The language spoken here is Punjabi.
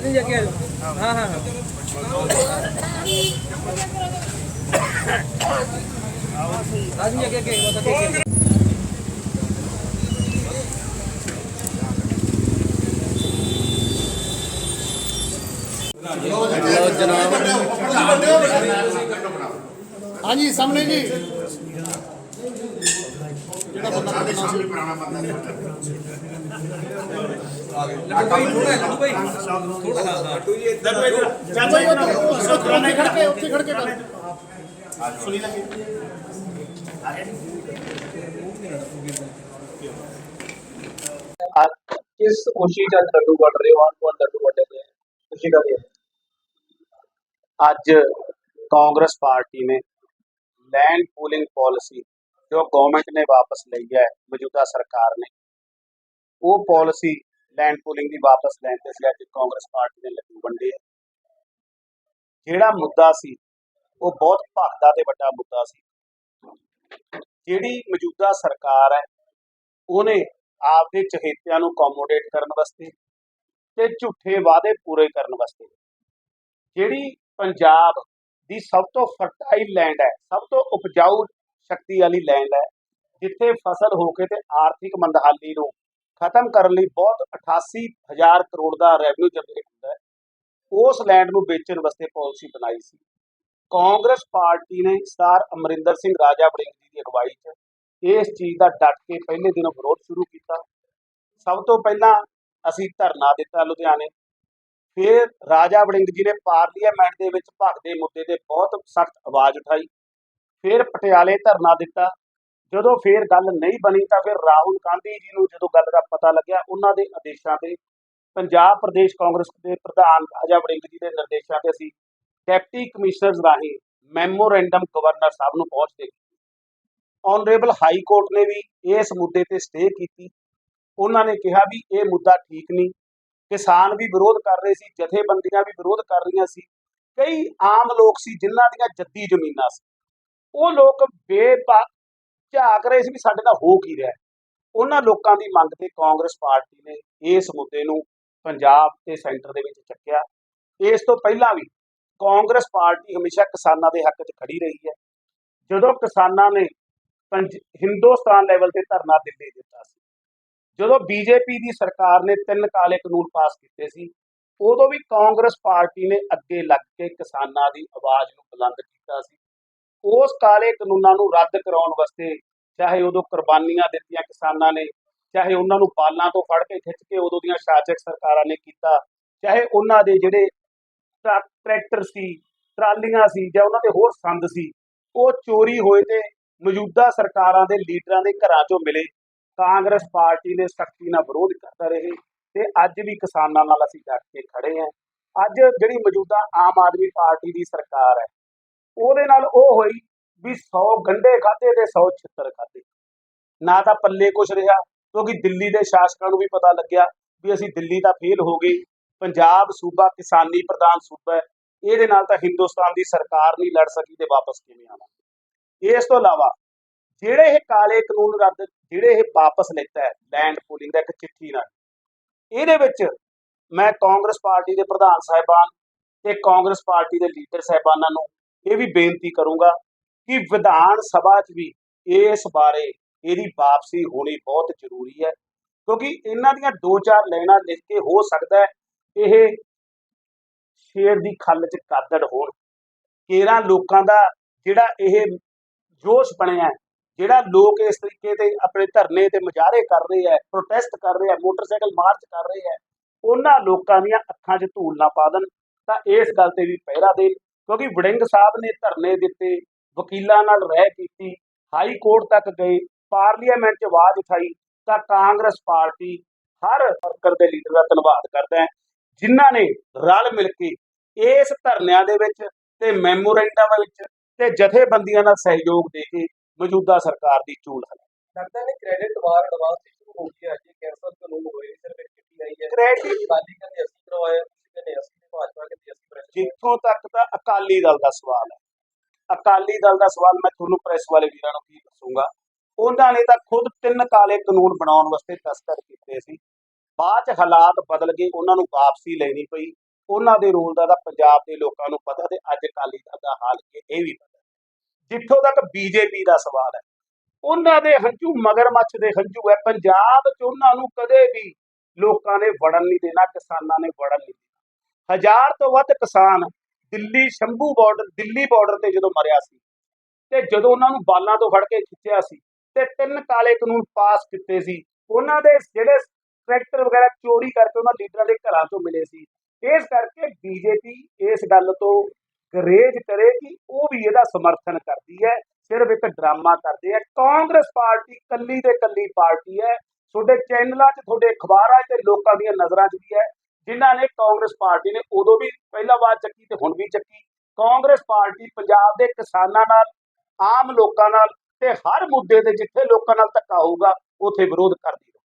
ਰਾਜਨ ਜੀ ਅੱਗੇ ਆ ਜਾਓ। ਹਾਂ ਹਾਂ ਜੀ ਅੱਗੇ ਬਸ ਅੱਗੇ ਹਾਂਜੀ ਸਾਹਮਣੇ ਜੀ। ਭਾਈ ਥੋੜਾ ਹਾਂ ਹਾਂ ਚਾਚਾ किस खुशी का लड्डू रहे हो कौन लड्डू बटे खुशी का आज कांग्रेस पार्टी ने लैंड पूलिंग पॉलिसी जो गवर्नमेंट ने वापस ली है, मौजूदा सरकार ने, वो पॉलिसी ਲੈਂਡ ਪੂਲਿੰਗ ਦੀ ਵਾਪਸ ਲੈਣ ਤੇ ਸੀ, ਅੱਜ ਕਾਂਗਰਸ ਪਾਰਟੀ ਨੇ ਲੱਡੂ ਵੰਡੇ ਜਿਹੜਾ ਮੁੱਦਾ ਸੀ, ਉਹ ਬਹੁਤ ਭਗਦਾ ਤੇ ਵੱਡਾ ਮੁੱਦਾ ਸੀ। ਜਿਹੜੀ ਮੌਜੂਦਾ ਸਰਕਾਰ ਹੈ, ਉਹਨੇ ਆਪਦੇ ਚਹੇਤਿਆਂ ਨੂੰ ਅਕੋਮੋਡੇਟ ਕਰਨ ਵਾਸਤੇ ਤੇ ਝੂਠੇ ਵਾਅਦੇ ਪੂਰੇ ਕਰਨ ਵਾਸਤੇ। ਜਿਹੜੀ ਪੰਜਾਬ ਦੀ ਸਭ ਤੋਂ ਫਰਟਾਈਲ ਲੈਂਡ ਹੈ, ਸਭ ਤੋਂ ਉਪਜਾਊ ਸ਼ਕਤੀ ਵਾਲੀ ਲੈਂਡ ਹੈ, ਜਿੱਥੇ ਫਸਲ ਹੋ ਕੇ ਤੇ ਆਰਥਿਕ ਮੰਦਹਾਲੀ ਨੂੰ ਖਤਮ ਕਰਨ ਲਈ ਬਹੁਤ 88000 ਕਰੋੜ ਦਾ ਰੈਵਨਿਊ ਜਨਰੇਟ ਹੁੰਦਾ ਹੈ। ਉਸ ਲੈਂਡ ਨੂੰ ਵੇਚਣ ਵਾਸਤੇ ਪਾਲਿਸੀ ਬਣਾਈ ਸੀ। ਕਾਂਗਰਸ ਪਾਰਟੀ ਨੇ ਸਰਦਾਰ ਅਮਰਿੰਦਰ ਸਿੰਘ ਰਾਜਾ ਵੜਿੰਗ ਜੀ ਦੀ ਅਗਵਾਈ 'ਚ ਇਸ ਚੀਜ਼ ਦਾ ਡਟ ਕੇ ਪਹਿਲੇ ਦਿਨੋਂ ਵਿਰੋਧ ਸ਼ੁਰੂ ਕੀਤਾ। ਸਭ ਤੋਂ ਪਹਿਲਾਂ ਅਸੀਂ ਧਰਨਾ ਦਿੱਤਾ ਲੁਧਿਆਣੇ। ਫਿਰ ਰਾਜਾ ਵੜਿੰਗ ਜੀ ਨੇ ਪਾਰਲੀਮੈਂਟ ਦੇ ਵਿੱਚ ਭਗਦੇ ਮੁੱਦੇ ਤੇ ਬਹੁਤ ਸਖਤ ਆਵਾਜ਼ ਉਠਾਈ। ਫਿਰ ਪਟਿਆਲੇ ਧਰਨਾ ਦਿੱਤਾ। ਜਦੋਂ ਫਿਰ ਗੱਲ ਨਹੀਂ ਬਣੀ ਤਾਂ ਫਿਰ ਰਾਹੁਲ ਗਾਂਧੀ ਜੀ ਨੂੰ ਜਦੋਂ ਗੱਲ ਦਾ ਪਤਾ ਲੱਗਿਆ, ਉਹਨਾਂ ਦੇ ਆਦੇਸ਼ਾਂ ਤੇ ਪੰਜਾਬ ਪ੍ਰਦੇਸ਼ ਕਾਂਗਰਸ ਦੇ ਪ੍ਰਧਾਨ ਰਾਜਾ ਵੜਿੰਗ ਜੀ ਦੇ ਨਿਰਦੇਸ਼ਾਂ ਤੇ ਅਸੀਂ ਡਿਪਟੀ ਕਮਿਸ਼ਨਰਸ ਰਾਹੀਂ ਮੈਮੋਰੈਂਡਮ ਗਵਰਨਰ ਸਾਹਿਬ ਨੂੰ ਪਹੁੰਚ ਪਹੁੰਚਦੇ ਆਨਰੇਬਲ ਹਾਈ ਕੋਰਟ ਨੇ ਵੀ ਇਸ ਮੁੱਦੇ ਤੇ ਸਟੇ ਕੀਤੀ। ਉਹਨਾਂ ਨੇ ਕਿਹਾ ਵੀ ਇਹ ਮੁੱਦਾ ਠੀਕ ਨਹੀਂ। ਕਿਸਾਨ ਵੀ ਵਿਰੋਧ ਕਰ ਰਹੇ ਸੀ, ਜਥੇਬੰਦੀਆਂ ਵੀ ਵਿਰੋਧ ਕਰ ਰਹੀਆਂ ਸੀ। ਕਈ ਆਮ ਲੋਕ ਸੀ ਜਿਨ੍ਹਾਂ ਦੀਆਂ ਜੱਦੀ ਜ਼ਮੀਨਾਂ ਸੀ। ਉਹ ਲੋਕ ਬੇਪਾ ਝਾਕ ਰਹੇ ਸੀ ਵੀ ਸਾਡੇ ਨਾਲ ਹੋ ਕੀ ਰਿਹਾ ਉਹਨਾਂ ਲੋਕਾਂ ਦੀ ਮੰਗ ਤੇ ਕਾਂਗਰਸ ਪਾਰਟੀ ਨੇ ਇਸ ਮੁੱਦੇ ਨੂੰ ਪੰਜਾਬ ਤੇ ਸੈਂਟਰ ਦੇ ਵਿੱਚ ਚੱਕਿਆ। ਇਸ ਤੋਂ ਪਹਿਲਾਂ ਵੀ ਕਾਂਗਰਸ ਪਾਰਟੀ ਹਮੇਸ਼ਾ ਕਿਸਾਨਾਂ ਦੇ ਹੱਕ 'ਚ ਖੜੀ ਰਹੀ ਹੈ। ਜਦੋਂ ਕਿਸਾਨਾਂ ਨੇ ਹਿੰਦੁਸਤਾਨ ਲੈਵਲ ਤੇ ਧਰਨਾ ਦਿੱਲੀ ਦਿੱਤਾ ਸੀ, ਜਦੋਂ ਬੀਜੇਪੀ ਦੀ ਸਰਕਾਰ ਨੇ ਤਿੰਨ ਕਾਲੇ ਕਾਨੂੰਨ ਪਾਸ ਕੀਤੇ ਸੀ, ਉਦੋਂ ਵੀ ਕਾਂਗਰਸ ਪਾਰਟੀ ਨੇ ਅੱਗੇ ਲੱਗ ਕੇ ਕਿਸਾਨਾਂ ਦੀ ਆਵਾਜ਼ ਨੂੰ ਬੁਲੰਦ ਕੀਤਾ ਸੀ। ਉਸ ਕਾਲੇ ਕਾਨੂੰਨਾਂ ਨੂੰ ਰੱਦ ਕਰਾਉਣ ਵਾਸਤੇ ਚਾਹੇ ਉਦੋਂ ਕੁਰਬਾਨੀਆਂ ਦਿੱਤੀਆਂ ਕਿਸਾਨਾਂ ਨੇ, ਚਾਹੇ ਉਹਨਾਂ ਨੂੰ ਪਾਲਾਂ ਤੋਂ ਫੜ ਕੇ ਖਿੱਚ ਕੇ ਉਦੋਂ ਦੀਆਂ ਸ਼ਾਸਕ ਸਰਕਾਰਾਂ ਨੇ ਕੀਤਾ, ਚਾਹੇ ਉਹਨਾਂ ਦੇ ਜਿਹੜੇ ਟਰੈਕਟਰ ਸੀ, ਟਰਾਲੀਆਂ ਸੀ ਜਾਂ ਉਹਨਾਂ ਦੇ ਹੋਰ ਸੰਦ ਸੀ, ਉਹ ਚੋਰੀ ਹੋਏ ਤੇ ਮੌਜੂਦਾ ਸਰਕਾਰਾਂ ਦੇ ਲੀਡਰਾਂ ਦੇ ਘਰਾਂ 'ਚੋਂ ਮਿਲੇ। ਕਾਂਗਰਸ ਪਾਰਟੀ ਨੇ ਸਖਤੀ ਨਾਲ ਵਿਰੋਧ ਕਰਦਾ ਰਹੇ ਤੇ ਅੱਜ ਵੀ ਕਿਸਾਨਾਂ ਨਾਲ ਅਸੀਂ ਡਟ ਕੇ ਖੜੇ ਹਾਂ। ਅੱਜ ਜਿਹੜੀ ਮੌਜੂਦਾ ਆਮ ਆਦਮੀ ਪਾਰਟੀ ਦੀ ਸਰਕਾਰ ਹੈ, ਉਹਦੇ ਨਾਲ ਉਹ ਹੋਈ ਵੀ 100 ਗੰਢੇ ਖਾਦੇ ਤੇ 100 ਛਿੱਤਰ ਖਾਦੇ ਨਾ ਤਾਂ ਪੱਲੇ ਕੁਛ ਰਿਹਾ, ਕਿਉਂਕਿ ਦਿੱਲੀ ਦੇ ਸ਼ਾਸਕਾਂ ਨੂੰ ਵੀ ਪਤਾ ਲੱਗਿਆ ਵੀ ਅਸੀਂ ਦਿੱਲੀ ਦਾ ਫੇਲ ਹੋ ਗਏ। ਪੰਜਾਬ ਸੂਬਾ ਕਿਸਾਨੀ ਪ੍ਰਧਾਨ ਸੂਬਾ ਹੈ, ਇਹਦੇ ਨਾਲ ਤਾਂ ਹਿੰਦੁਸਤਾਨ ਦੀ ਸਰਕਾਰ ਨਹੀਂ ਲੜ ਸਕੀ ਤੇ ਵਾਪਸ ਕਿਵੇਂ ਆਵਾਂਗੇ? ਇਸ ਤੋਂ ਇਲਾਵਾ ਜਿਹੜੇ ਇਹ ਕਾਲੇ ਕਾਨੂੰਨ ਰੱਦ, ਜਿਹੜੇ ਇਹ ਵਾਪਸ ਲੈਤਾ ਹੈ ਲੈਂਡ ਪੂਲਿੰਗ ਦਾ ਇੱਕ ਚਿੱਠੀ ਨਾਲ, ਇਹਦੇ ਵਿੱਚ ਮੈਂ ਕਾਂਗਰਸ ਪਾਰਟੀ ਦੇ ਪ੍ਰਧਾਨ ਸਾਹਿਬਾਨ ਤੇ ਕਾਂਗਰਸ ਪਾਰਟੀ ਦੇ ਲੀਡਰ ਸਾਹਿਬਾਨਾਂ ਨੂੰ ਇਹ ਵੀ ਬੇਨਤੀ ਕਰੂੰਗਾ ਕਿ ਵਿਧਾਨ ਸਭਾ 'ਚ ਵੀ ਇਸ ਬਾਰੇ ਇਹਦੀ ਵਾਪਸੀ ਹੋਣੀ ਬਹੁਤ ਜ਼ਰੂਰੀ ਹੈ, ਕਿਉਂਕਿ ਇਹਨਾਂ ਦੀਆਂ ਦੋ ਚਾਰ ਲਾਈਨਾਂ ਲਿਖ ਕੇ ਹੋ ਸਕਦਾ ਇਹ ਸ਼ੇਰ ਦੀ ਖੱਲ 'ਚ ਕਾਦੜ ਹੋਣ। ਕੇਰਾਂ ਲੋਕਾਂ ਦਾ ਜਿਹੜਾ ਇਹ ਜੋਸ਼ ਬਣਿਆ ਜਿਹੜਾ ਲੋਕ ਇਸ ਤਰੀਕੇ ਤੇ ਆਪਣੇ ਧਰਨੇ ਤੇ ਮੁਜ਼ਾਹਰੇ ਕਰ ਰਹੇ ਹੈ ਪ੍ਰੋਟੈਸਟ ਕਰ ਰਹੇ ਹੈ, ਮੋਟਰਸਾਈਕਲ ਮਾਰਚ ਕਰ ਰਹੇ ਹੈ, ਉਹਨਾਂ ਲੋਕਾਂ ਦੀਆਂ ਅੱਖਾਂ 'ਚ ਧੂਲ ਨਾ ਪਾ ਦੇਣ, ਤਾਂ ਇਸ ਗੱਲ ਤੇ ਵੀ ਪਹਿਰਾ ਦੇਣ, ਕਿਉਂਕਿ ਵੜਿੰਗ ਸਾਹਿਬ ਨੇ ਧਰਨੇ ਦਿੱਤੇ ਵਕੀਲਾਂ ਨਾਲ ਰਹਿ ਕੀਤੀ ਹਾਈ ਕੋਰਟ ਤੱਕ ਗਏ ਪਾਰਲੀਮੈਂਟ 'ਚ ਆਵਾਜ਼ ਉਠਾਈ ਤਾਂ ਕਾਂਗਰਸ ਪਾਰਟੀ ਹਰ ਵਰਕਰ ਦੇ ਲੀਡਰ ਦਾ ਧੰਨਵਾਦ ਕਰਦਾ ਹੈ। ਜਿਨ੍ਹਾਂ ਨੇ ਰਲ ਮਿਲ ਕੇ ਇਸ ਧਰਨਿਆਂ ਦੇ ਵਿੱਚ ਤੇ ਮੈਮੋਰੈਂਡਮ ਵਿੱਚ ਤੇ ਜਥੇਬੰਦੀਆਂ ਨਾਲ ਸਹਿਯੋਗ ਦੇ ਕੇ ਮੌਜੂਦਾ ਸਰਕਾਰ ਦੀ ਚੂਲ ਹੈ ਲੱਗਦਾ ਨਹੀਂ ਕ੍ਰੈਡਿਟ ਵਾਰ ਐਡਵਾਂਸ ਸ਼ੁਰੂ ਹੋ ਗਿਆ ਜੇ ਕੈਂਸਲ ਕਾਨੂੰਨ ਹੋਏ ਸਿਰਫ ਇੱਕ ਚਿੱਠੀ ਆਈ ਹੈ। Credit- ਅਕਾਲੀ ਕਹਿੰਦੇ ਅਸੀਂ ਕਰਵਾਇਆ ਕਹਿੰਦੇ ਅਸੀਂ ਭਾਜਪਾ ਕਹਿੰਦੇ ਅਸੀਂ ਜਿੱਥੋਂ ਤੱਕ ਤਾਂ ਅਕਾਲੀ ਦਲ ਦਾ ਸਵਾਲ ਹੈ। ਅਕਾਲੀ ਦਲ ਦਾ ਸਵਾਲ ਮੈਂ ਤੁਹਾਨੂੰ ਪ੍ਰੈਸ ਵਾਲੇ ਵੀਰਾਂ ਨੂੰ ਕੀ ਦੱਸੂਗਾ। ਉਹਨਾਂ ਨੇ ਤਾਂ ਖੁਦ ਤਿੰਨ ਕਾਲੇ ਕਾਨੂੰਨ ਬਣਾਉਣ ਵਾਸਤੇ ਦਸਤਖਤ ਕੀਤੇ ਸੀ। ਬਾਅਦ ਚ ਹਾਲਾਤ ਬਦਲ ਗਏ, ਉਹਨਾਂ ਨੂੰ ਵਾਪਸੀ ਲੈਣੀ ਪਈ। ਉਹਨਾਂ ਦੇ ਰੋਲ ਦਾ ਤਾਂ ਪੰਜਾਬ ਦੇ ਲੋਕਾਂ ਨੂੰ ਪਤਾ ਤੇ ਅੱਜ ਅਕਾਲੀ ਦਲ ਦਾ ਹਾਲ ਇਹ ਵੀ ਪਤਾ। ਜਿੱਥੋਂ ਤੱਕ ਬੀਜੇਪੀ ਦਾ ਸਵਾਲ ਹੈ, ਉਹਨਾਂ ਦੇ ਹੰਝੂ ਮਗਰਮੱਛ ਦੇ ਹੰਝੂ ਹੈ। ਪੰਜਾਬ 'ਚ ਉਹਨਾਂ ਨੂੰ ਕਦੇ ਵੀ ਲੋਕਾਂ ਨੇ ਵੜਨ ਨਹੀਂ ਦੇਣਾ, ਕਿਸਾਨਾਂ ਨੇ ਵੜਨ ਨਹੀਂ ਦੇਣਾ। ਹਜ਼ਾਰ ਤੋਂ ਵੱਧ ਕਿਸਾਨ ਦਿੱਲੀ ਸ਼ੰਭੂ ਬਾਰਡਰ ਦਿੱਲੀ ਬਾਰਡਰ ਤੇ ਜਦੋਂ ਮਰਿਆ ਸੀ, ਤੇ ਜਦੋਂ ਉਹਨਾਂ ਨੂੰ ਬਾਲਾਂ ਤੋਂ ਫੜ ਕੇ ਖਿੱਚਿਆ ਸੀ, ਤੇ ਤਿੰਨ ਕਾਲੇ ਕਾਨੂੰਨ ਪਾਸ ਕੀਤੇ ਸੀ, ਉਹਨਾਂ ਦੇ ਜਿਹੜੇ ਟਰੈਕਟਰ ਵਗੈਰਾ ਚੋਰੀ ਕਰਕੇ ਉਹਨਾਂ ਲੀਡਰਾਂ ਦੇ ਘਰਾਂ ਤੋਂ ਮਿਲੇ ਸੀ, ਇਸ ਕਰਕੇ ਬੀਜੇਪੀ ਇਸ ਗੱਲ ਤੋਂ ਗਰੇਜ ਕਰੇ ਕਿ ਉਹ ਵੀ ਇਹਦਾ ਸਮਰਥਨ ਕਰਦੀ ਹੈ, ਸਿਰਫ ਇੱਕ ਡਰਾਮਾ ਕਰਦੇ ਹੈ, ਕਾਂਗਰਸ ਪਾਰਟੀ ਕੱਲੀ ਤੇ ਕੱਲੀ ਪਾਰਟੀ ਹੈ, ਤੁਹਾਡੇ ਚੈਨਲਾਂ 'ਚ ਤੁਹਾਡੇ ਅਖਬਾਰਾਂ 'ਚ ਲੋਕਾਂ ਦੀਆਂ ਨਜ਼ਰਾਂ 'ਚ ਵੀ ਹੈ ਜਿਨ੍ਹਾਂ ਨੇ ਕਾਂਗਰਸ ਪਾਰਟੀ ਨੇ ਉਦੋਂ ਵੀ ਪਹਿਲਾ ਵਾਰ ਚੱਕੀ ਤੇ ਹੁਣ ਵੀ ਚੱਕੀ। ਕਾਂਗਰਸ ਪਾਰਟੀ ਪੰਜਾਬ ਦੇ ਕਿਸਾਨਾਂ ਨਾਲ, ਆਮ ਲੋਕਾਂ ਨਾਲ ਤੇ ਹਰ ਮੁੱਦੇ ਤੇ ਜਿੱਥੇ ਲੋਕਾਂ ਨਾਲ ਧੱਕਾ ਹੋਊਗਾ, ਉੱਥੇ ਵਿਰੋਧ ਕਰਦੀ ਹੈ